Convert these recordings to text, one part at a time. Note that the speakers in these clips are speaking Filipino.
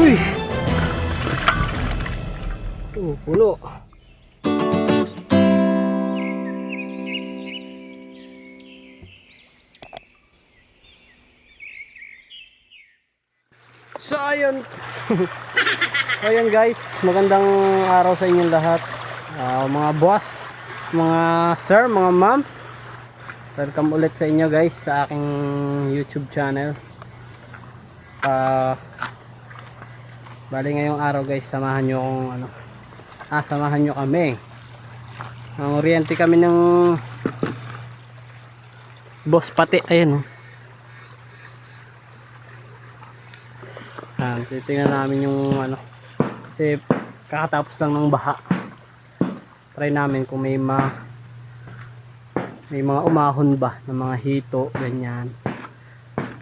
Uy! Oh, puno. So ayun. so ayun guys, magandang araw sa inyong lahat. Ah, mga boss, mga sir, mga ma'am. Welcome ulit sa inyo guys sa aking YouTube channel. Ah Bali ngayong araw guys, samahan nyo akong ano. Ah, samahan nyo kami. Ang oriente kami ng boss pati, ayun oh. Ah, titingnan namin yung ano. Kasi kakatapos lang ng baha. Try namin kung may ma may mga umahon ba ng mga hito, ganyan.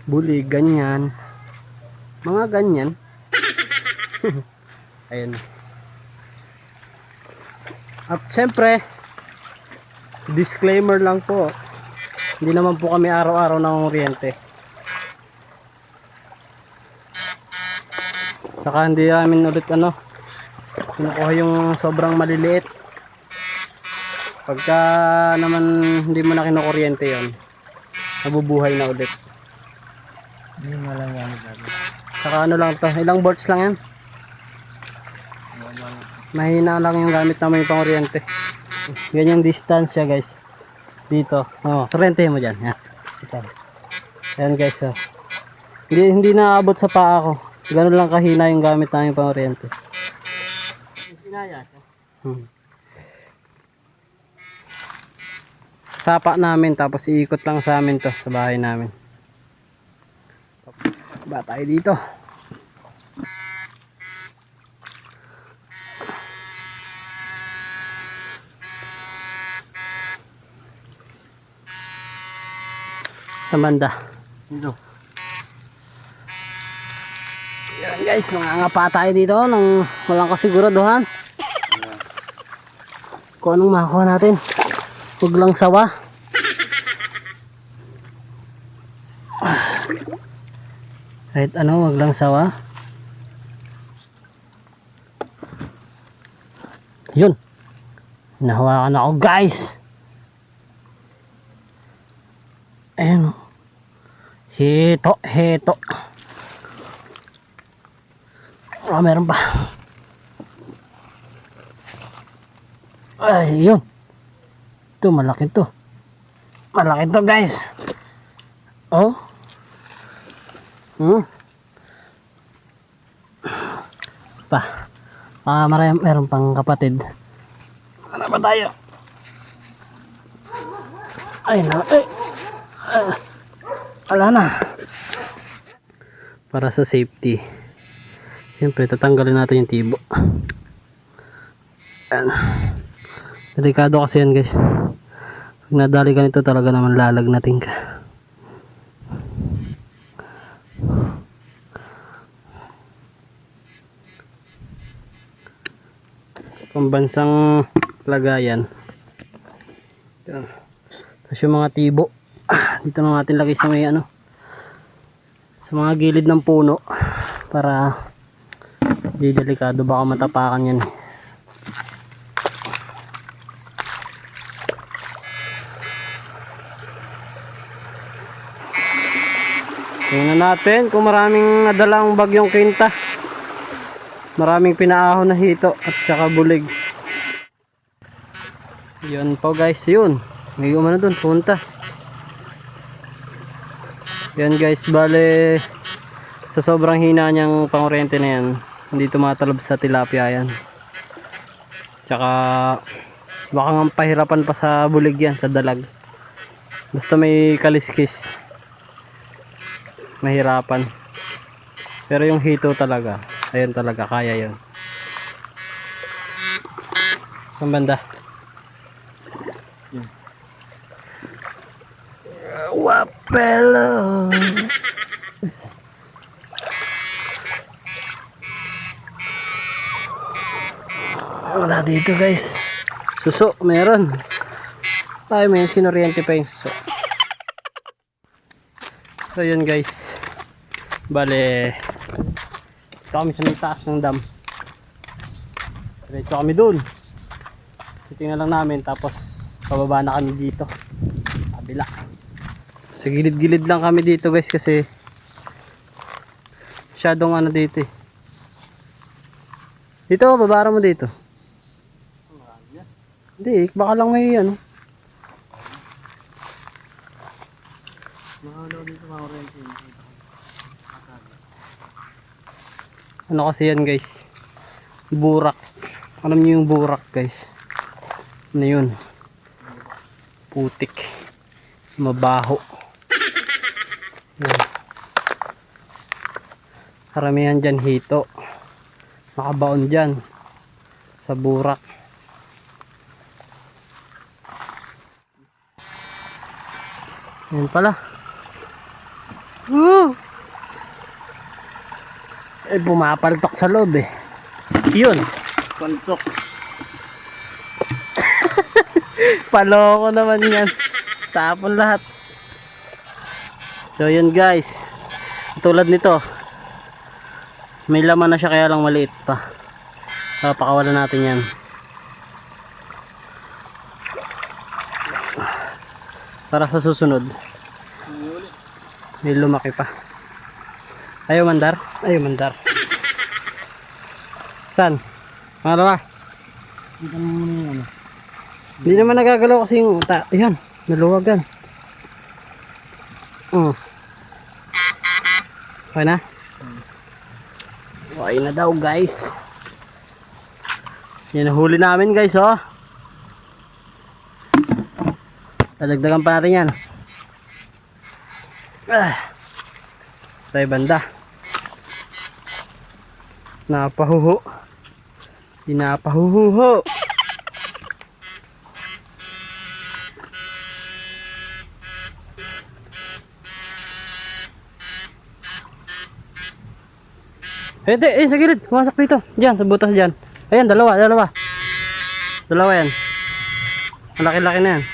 Buli, ganyan. Mga ganyan. Ayun. At syempre, disclaimer lang po. Hindi naman po kami araw-araw ng oriente. Saka hindi namin ulit ano, kinukuha yung sobrang maliliit. Pagka naman hindi mo na kinukuryente yon nabubuhay na ulit. Hindi mo lang yan. Saka ano lang to, ilang volts lang yan. Mahina lang yung gamit namin pang kuryente. Ganyan distansya guys. Dito. Oh, kuryente mo dyan. Yan. Ito. Yan guys. Oh. Hindi, hindi naabot sa paa ko. Ganun lang kahina yung gamit namin pang kuryente. Hmm. Sapa namin tapos iikot lang sa amin to sa bahay namin. Ba tayo dito? Sa banda. Dito. Yan guys, mga pa tayo dito nang walang kasiguraduhan. Kung anong makakuha natin. Huwag lang sawa. Kahit ano, wag lang sawa. Yun. Nahawakan ako guys. Ayan. oh. Hito, hito. Ah, meron pa. Ay, yun. Ito, malaki to. Malaki to, guys. Oh. Hmm. Pa. Ah, maray, meron pang kapatid. Ano ba tayo? Ay, na, ay. Ah, wala na. Para sa safety. Siyempre, tatanggalin natin yung tibo. Ayan. Delikado kasi yan guys. Pag nadali ka nito talaga naman lalagnatin ka. Pambansang lagayan. Ayan. Tapos yung mga tibo. Dito na natin lagay sa may ano. Sa mga gilid ng puno. Para Di delikado baka matapakan yan. eh. Tingnan natin kung maraming nadalang bagyong kinta. Maraming pinaahon na hito at saka bulig. Yun po guys, yun. May umano dun, punta. Yan guys, bale sa sobrang hina niyang pangoriente na yan, hindi tumatalab sa tilapia yan. Tsaka baka nga pahirapan pa sa bulig yan, sa dalag. Basta may kaliskis. Mahirapan. Pero yung hito talaga, ayun talaga, kaya yun. Ang banda. Wapelo. Wala dito guys. Suso, meron. Ay, may sinoriente pa yung suso. So yun guys. Bale, Dito kami sa taas ng dam. Diretso kami dun. Titingnan lang namin tapos pababa na kami dito. Kabila. Sa gilid-gilid lang kami dito guys kasi masyadong ano dito eh. Dito, babara mo dito. Hindi, baka lang may ano. Ano kasi yan guys? Burak. Alam niyo yung burak guys? Ano yun? Putik. Mabaho. Yan. Karamihan dyan hito. Nakabaon dyan. Sa burak. Yan pala. Woo! Eh, pumapaltok sa loob eh. Yun. Pantok. Paloko naman yan. Tapon lahat. So yun guys. Tulad nito. May laman na siya kaya lang maliit pa. Papakawalan natin yan. Para sa susunod. May lumaki pa. Ayaw mandar? Ayaw mandar. Muna yung ano. Hindi naman nagagalaw kasi yung ta Ayan, naluwagan. Okay na? Okay na daw guys. Yan huli namin guys oh. Dadagdagan pa natin yan. Ah. Tayo banda. Napahuho. Pinapahuhuho. Hindi, eh, sa gilid. Pumasok dito. Diyan, sa butas diyan. Ayan, dalawa, dalawa. Dalawa yan. Ang laki-laki na yan.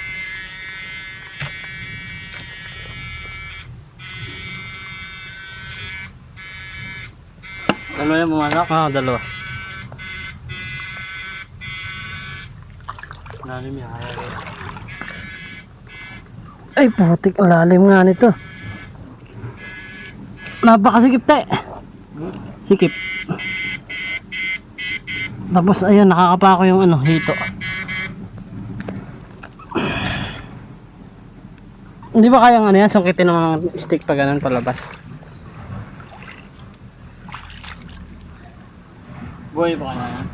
Ano yan pumasok? Ah, dalawa. Lalim yan. Ay, putik. Lalim nga nito. Napakasikip, te. Sikip. Tapos, ayun, nakakapako yung ano, hito. Hindi ba kayang ano yan, sungkitin ng mga stick pa ganun palabas? Buhay pa kaya yan?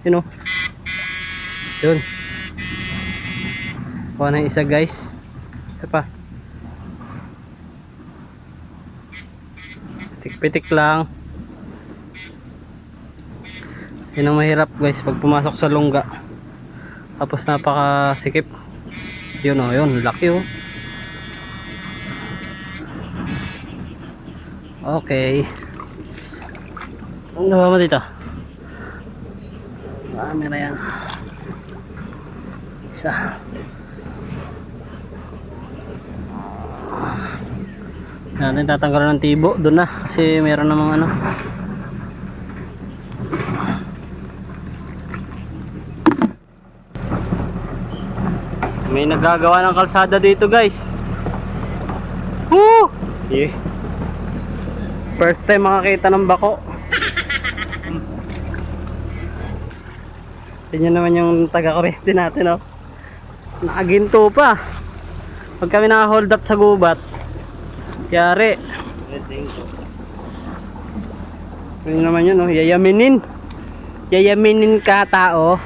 Yun o. Yun. Kuha na isa guys. Isa pa. Pitik-pitik lang. Yun ang mahirap guys pag pumasok sa lungga. Tapos napakasikip. Yun o, yun. Laki o. Okay. Ano ba dito? Marami na yan. Isa. Natin tatanggalan ng tibo doon na kasi meron namang ano. May nagagawa ng kalsada dito guys. Woo! Yeah. First time makakita ng bako. Tingnan naman yung taga-kurente natin, oh. Nakaginto pa. Pag kami naka-hold up sa gubat, yari. Tingnan naman yun, oh. Yayaminin. Yayaminin ka, tao.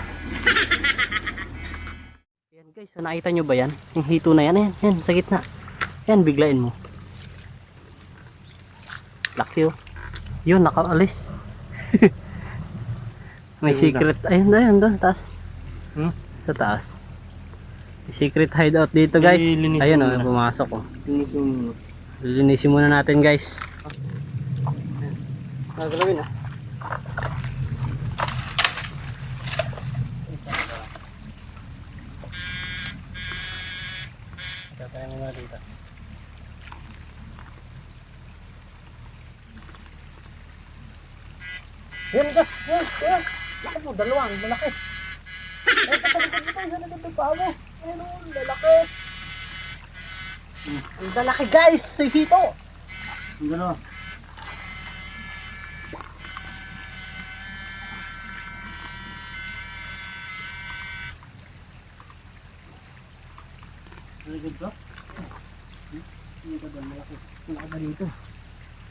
Yan guys, nakita nyo ba yan? Yung hito na yan, yan, yan, sa gitna. Yan, biglain mo. Laki, oh. Yun, nakaalis. May Ayun secret. Ayun, ayun, doon, taas. Hmm? Sa taas. May secret hideout dito, guys. Ayun, oh, na. pumasok, oh. Linisin mo lilinisin muna natin guys gagalawin ah Tatayin muna dito. Yan ka! Yan! Yan! Laki mo, dalawang, malaki. Ay, kapag dito, sana dito pa mo. Ayun, lalaki. Ang lalaki guys. Si Hito. Ang dalawa. Naligod ka? Hindi ko doon, malaki. Malaki ba dito?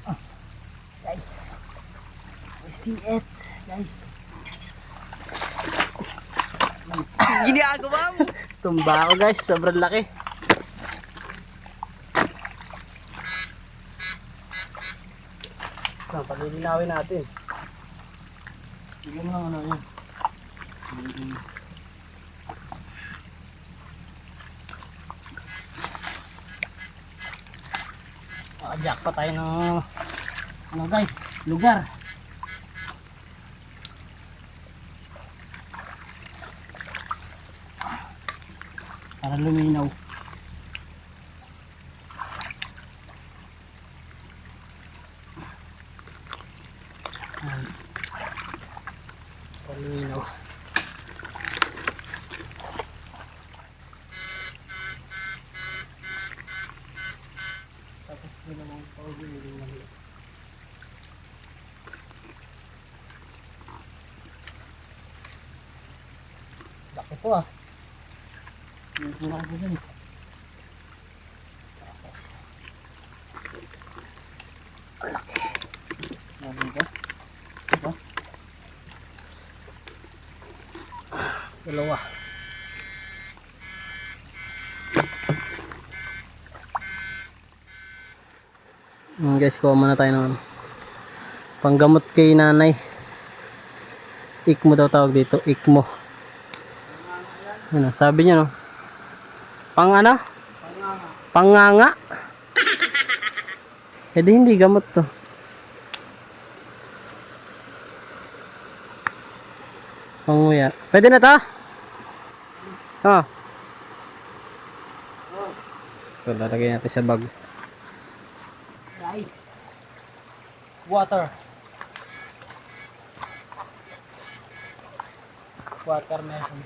Ah, guys. I see it. Guys. Ginagawa mo! Tumba ako guys. Sobrang laki. Palilinawin natin. Bigyan mo lang ano yan. Makajak pa tayo ng ano guys, lugar. Para luminaw. Para luminaw. Tapos doon naman pauwi yung maliit. Laki po ah. Yung pinaka po dyan. Laki. Laki ba? Ito? Dalawa. Mm, guys, kuha muna tayo ng panggamot kay nanay. Ikmo daw tawag dito, ikmo. Ano, sabi niya no. Pang ano? Panganga. Eh di hindi gamot to. Panguya. Pwede na ta? Ha? So, lalagay natin sa bag. water water meron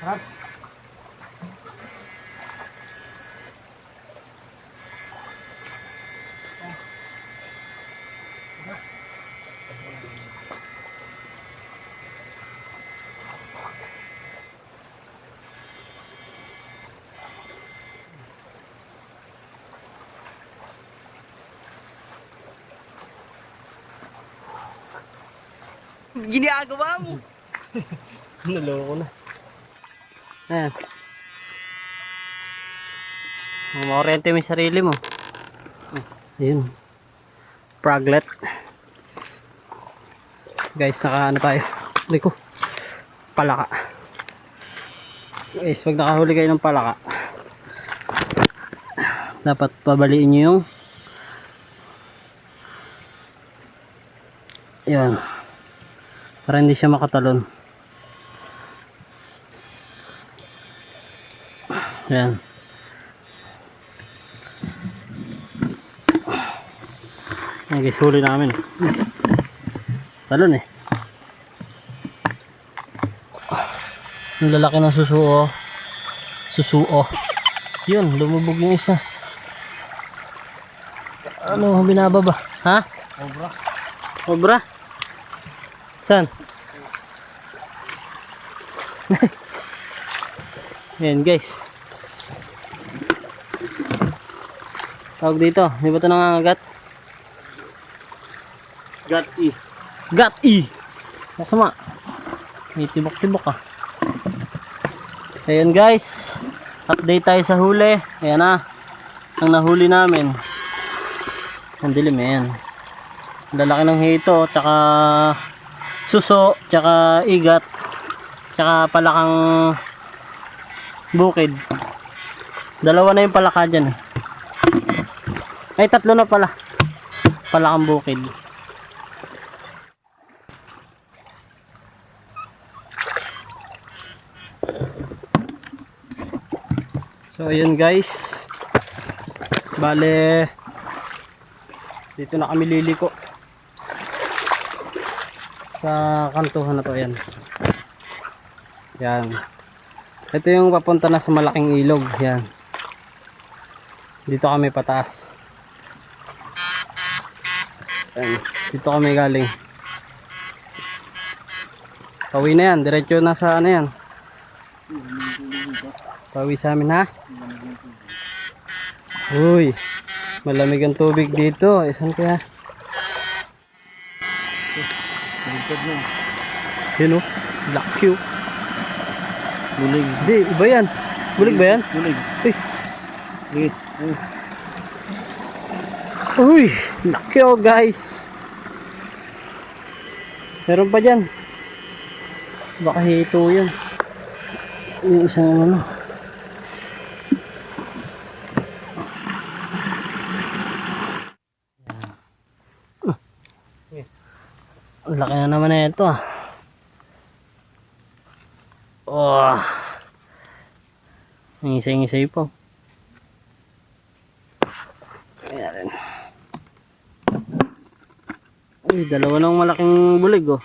Huh? Ginagawa mo! Naloko na. Ayan. Ang makurente mo yung sarili mo. Ayun. Praglet. Guys, naka ano tayo. Huli ko. Palaka. Guys, pag nakahuli kayo ng palaka, dapat pabaliin nyo yung yan para hindi siya makatalon. Yan yan guys huli namin. Talon eh. Ang lalaki ng susuo susuo. Yun lumubog yung isa. Ano binababa? Ha? Obra. Obra? Saan? Ayan guys. Tawag dito. Di ba ito nangangagat? Got E. Gat E! Masama. May tibok-tibok ah. Ayan guys. Update tayo sa huli. Ayan na. Ang nahuli namin. Ang dilim ayan. Lalaki ng hito, tsaka suso, tsaka igat, tsaka palakang bukid. Dalawa na yung palaka dyan. Ay, tatlo na pala. Palakang bukid. So, ayun guys. Bale, dito na kami liliko. Sa kantuhan na to ayan. Yan. Ito yung papunta na sa malaking ilog. Yan. Dito kami pataas. Yan. Dito kami galing. Pauwi na yan. Diretso na sa ano yan. Pauwi sa amin ha. Uy. Malamig ang tubig dito. Isan kaya? Baliktad na. Yun o. Black Q. Bulig. Di, iba yan. Bulig ba yan? Bulig. Uy. Ligit. Ay. Uy. Laki oh guys. Meron pa dyan. Baka hito yan. Yung isang ano. Laki na naman na ito ah. Oh. Ang isay-isay po. Ayan. Uy, dalawa ng malaking bulig oh.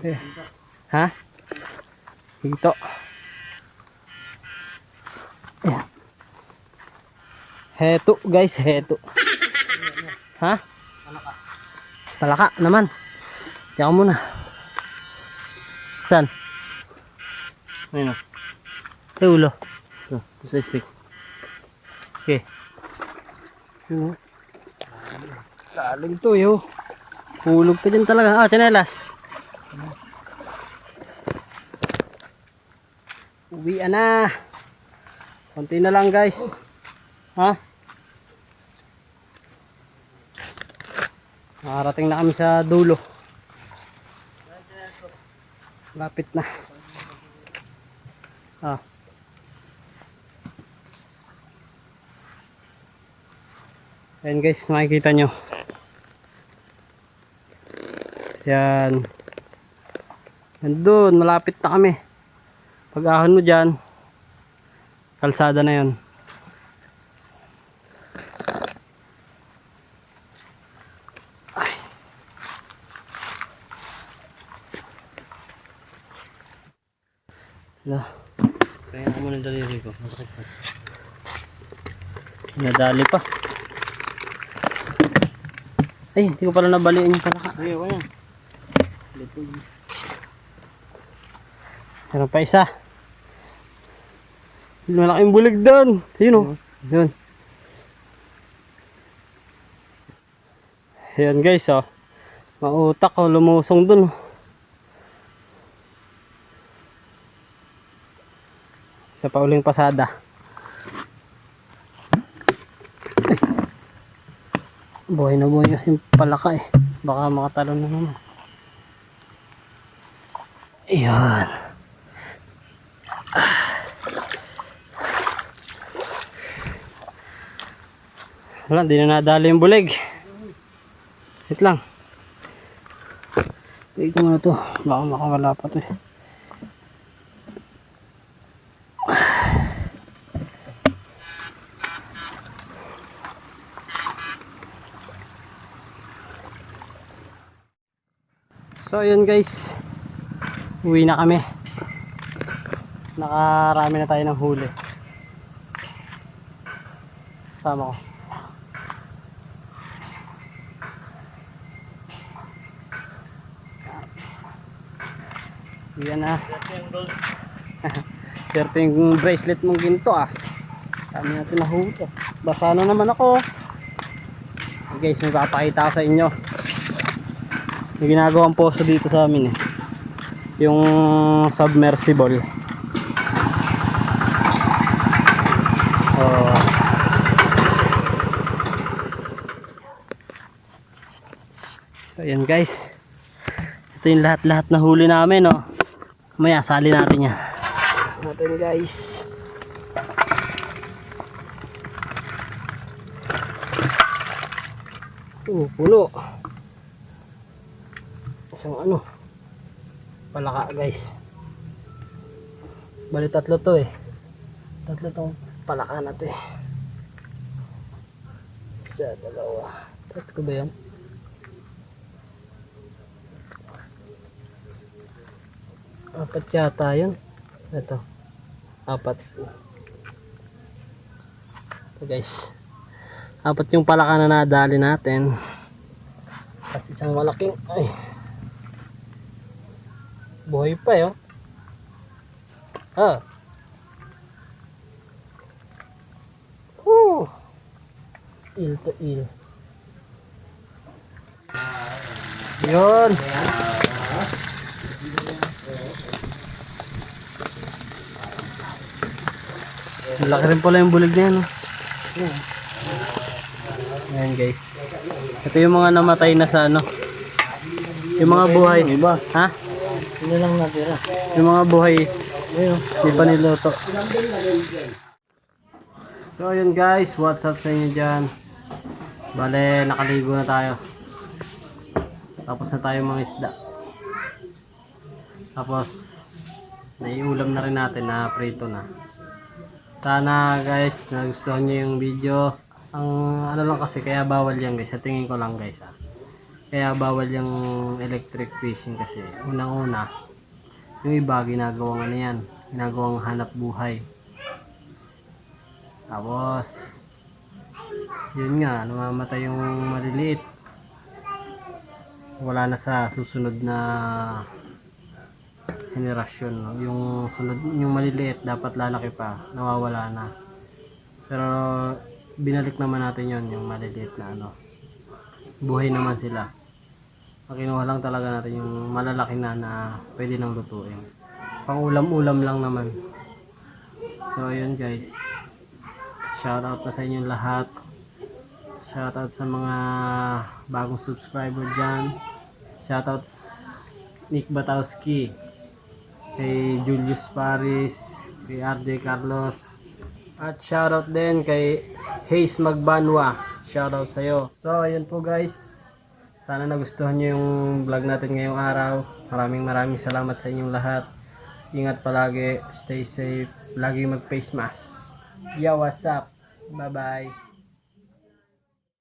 Eh, Ha? Hito. Heto guys, heto. Ha? Palaka naman. Tiyan muna. Saan? Ayun o. Ay, ulo. Ito, ito sa stick. Okay. Yun o. Lalim to, yo. Hulog ka dyan talaga. Ah, chanelas. Uwi na. Konti na lang, guys. Ha? Nakarating na kami sa dulo. Lapit na. Ah. Ayan guys, makikita nyo. Yan. Nandun, malapit na kami. Pag ahon mo dyan, kalsada na yon. Lah. Kaya ako muna daliri ko. Masakit pa. Nadali pa. Ay, hindi ko pala nabaliin yung palaka. Ay, ako yan. Meron pa isa. Malaking bulig doon. Ayun o. Yun. Ayan guys oh. Mautak oh. Lumusong dun. oh. Isa pa uling pasada. Ay. Buhay na buhay kasi palaka eh. Baka makatalon na naman. Ayan. Wala, di na nadali yung bulig. Wait lang. Wait ko muna to. Baka makawala pa to eh. So ayun guys. Uwi na kami. Nakarami na tayo ng huli. Sama ko. Yan na. Swerte yung bracelet mong ginto ah. Dami natin nahuli. Basa na naman ako. Okay, guys, may papakita ko sa inyo. May ginagawang poso dito sa amin eh. Yung submersible. Oh. So, ayan guys. Ito yung lahat-lahat na huli namin, oh. Maya, sali natin yan. Natin guys. Oh, puno. Isang ano. palaka guys. Bali tatlo to eh. Tatlo tong palaka na to eh. Isa, dalawa. Tatlo ba yan? Apat yata yun. Ito. Apat. Ito guys. Apat yung palaka na nadali natin. Tapos isang malaking. Ay. Buhay pa yun. Ah. Woo. Il to il. Yun. Malaki rin pala yung bulig na yan. oh. Ayan guys. Ito yung mga namatay na sa ano. Yung mga buhay. Iba. Ha? Sino lang natira? Yung mga buhay. Ayun. Di pa niluto. So ayun guys, what's up sa inyo dyan? Bale, nakaligo na tayo. Tapos na tayo mga isda. Tapos, naiulam na rin natin na prito na. Sana guys, nagustuhan nyo yung video. Ang ano lang kasi, kaya bawal yan guys. Sa tingin ko lang guys ha. Kaya bawal yung electric fishing kasi. Unang-una, yung iba ginagawang ano yan. Ginagawang hanap buhay. Tapos, yun nga, namamatay yung maliliit. Wala na sa susunod na henerasyon. No? Yung sunod, yung maliliit, dapat lalaki pa. Nawawala na. Pero, binalik naman natin yon yung maliliit na ano. Buhay naman sila. Kinuha lang talaga natin yung malalaki na na pwede nang lutuin. Pang ulam-ulam lang naman. So, ayun guys. Shoutout na sa inyong lahat. Shoutout sa mga bagong subscriber dyan. Shoutout s- Nick Batowski. Kay Julius Paris. Kay RJ Carlos. At shoutout din kay Hayes Magbanwa. Shoutout sa'yo. So, ayun po guys. Sana nagustuhan nyo yung vlog natin ngayong araw. Maraming maraming salamat sa inyong lahat. Ingat palagi. Stay safe. Lagi mag face mask. Yo, what's up? Bye-bye.